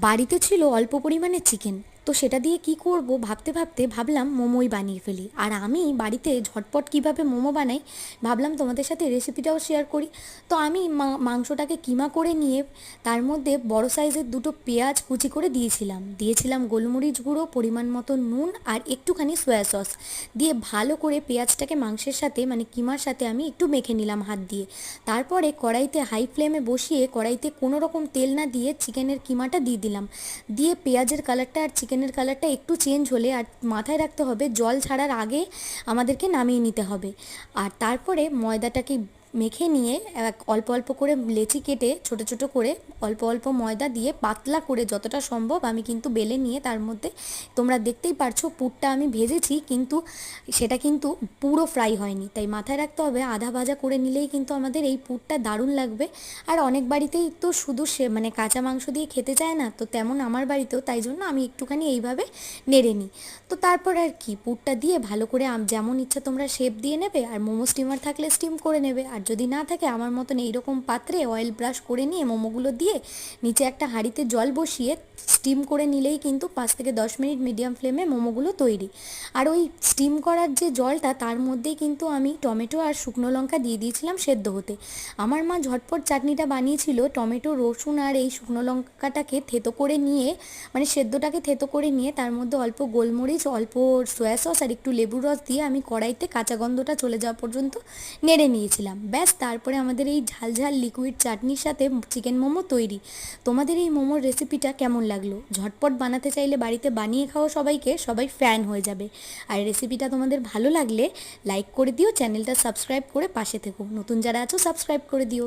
বাড়িতে ছিল অল্প পরিমাণে চিকেন তো সেটা দিয়ে কি করব? ভাবতে ভাবতে ভাবলাম মোমোই বানিয়ে ফেলি। আর আমি বাড়িতে ঝটপট কীভাবে মোমো বানাই ভাবলাম তোমাদের সাথে রেসিপিটাও শেয়ার করি। তো আমি মাংসটাকে কিমা করে নিয়ে তার মধ্যে বড় সাইজের দুটো পেঁয়াজ কুচি করে দিয়েছিলাম। দিয়েছিলাম গোলমরিচ গুঁড়ো, পরিমাণ মতো নুন আর একটুখানি সয়া সস দিয়ে ভালো করে পেঁয়াজটাকে মাংসের সাথে মানে কিমার সাথে আমি একটু মেখে নিলাম হাত দিয়ে। তারপরে কড়াইতে হাই ফ্লেমে বসিয়ে কড়াইতে কোনো রকম তেল না দিয়ে চিকেনের কিমাটা দিয়ে দিলাম। দিয়ে পেঁয়াজের কালারটা আর চিকেনের কালারটা একটু চেঞ্জ হলে আর মাথায় রাখতে হবে, জল ছাড়ার আগে আমাদেরকে নামিয়ে নিতে হবে। আর তারপরে ময়দাটাকে মেখে নিয়ে এক অল্প অল্প করে লেচি কেটে ছোট ছোট করে অল্প অল্প ময়দা দিয়ে পাতলা করে যতটা সম্ভব আমি কিন্তু বেলে নিয়ে তার মধ্যে তোমরা দেখতেই পারছ পুরটা আমি ভেজেছি কিন্তু সেটা কিন্তু পুরো ফ্রাই হয়নি। তাই মাথায় রাখতে হবে আধা ভাজা করে নিলেই কিন্তু আমাদের এই পুরটা দারুণ লাগবে। আর অনেক বাড়িতেই তো শুধু সে মানে কাঁচা মাংস দিয়ে খেতে চায় না, তো তেমন আমার বাড়িতেও তাই জন্য আমি একটুখানি এইভাবে নেড়ে নিই। তো তারপর আর কি পুরটা দিয়ে ভালো করে যেমন ইচ্ছা তোমরা শেপ দিয়ে নেবে আর মোমো স্টিমার থাকলে স্টিম করে নেবে। আর যদি না থাকে আমার মতন এইরকম পাত্রে অয়েল ব্রাশ করে নিয়ে মোমোগুলো দিয়ে নিচে একটা হাঁড়িতে জল বসিয়ে স্টিম করে নিলেই কিন্তু পাঁচ থেকে দশ মিনিট মিডিয়াম ফ্লেমে মোমোগুলো তৈরি। আর ওই স্টিম করার যে জলটা তার মধ্যেই কিন্তু আমি টমেটো আর শুকনো লঙ্কা দিয়ে দিয়েছিলাম সেদ্ধ হতে। আমার মা ঝটপট চাটনিটা বানিয়েছিল, টমেটো, রসুন আর এই শুকনো লঙ্কাটাকে থেতো করে নিয়ে মানে সেদ্ধটাকে থেতো করে নিয়ে তার মধ্যে অল্প গোলমরিচ, অল্প সয়া সস আর একটু লেবুর রস দিয়ে আমি কড়াইতে কাঁচা গন্ধটা চলে যাওয়া পর্যন্ত নেড়ে নিয়েছিলাম। ব্যাস, তারপরে আমাদের এই ঝাল ঝাল লিকুইড চাটনির সাথে চিকেন মোমো তৈরি। তোমাদের এই মোমোর রেসিপিটা কেমন লাগল? ঝটপট বানাতে চাইলে বাড়িতে বানিয়ে খাও সবাইকে, সবাই ফ্যান হয়ে যাবে। আর রেসিপিটা তোমাদের ভালো লাগলে লাইক করে দিও চ্যানেলটা সাবস্ক্রাইব করে পাশে থেকো। নতুন যারা আছো সাবস্ক্রাইব করে দিও।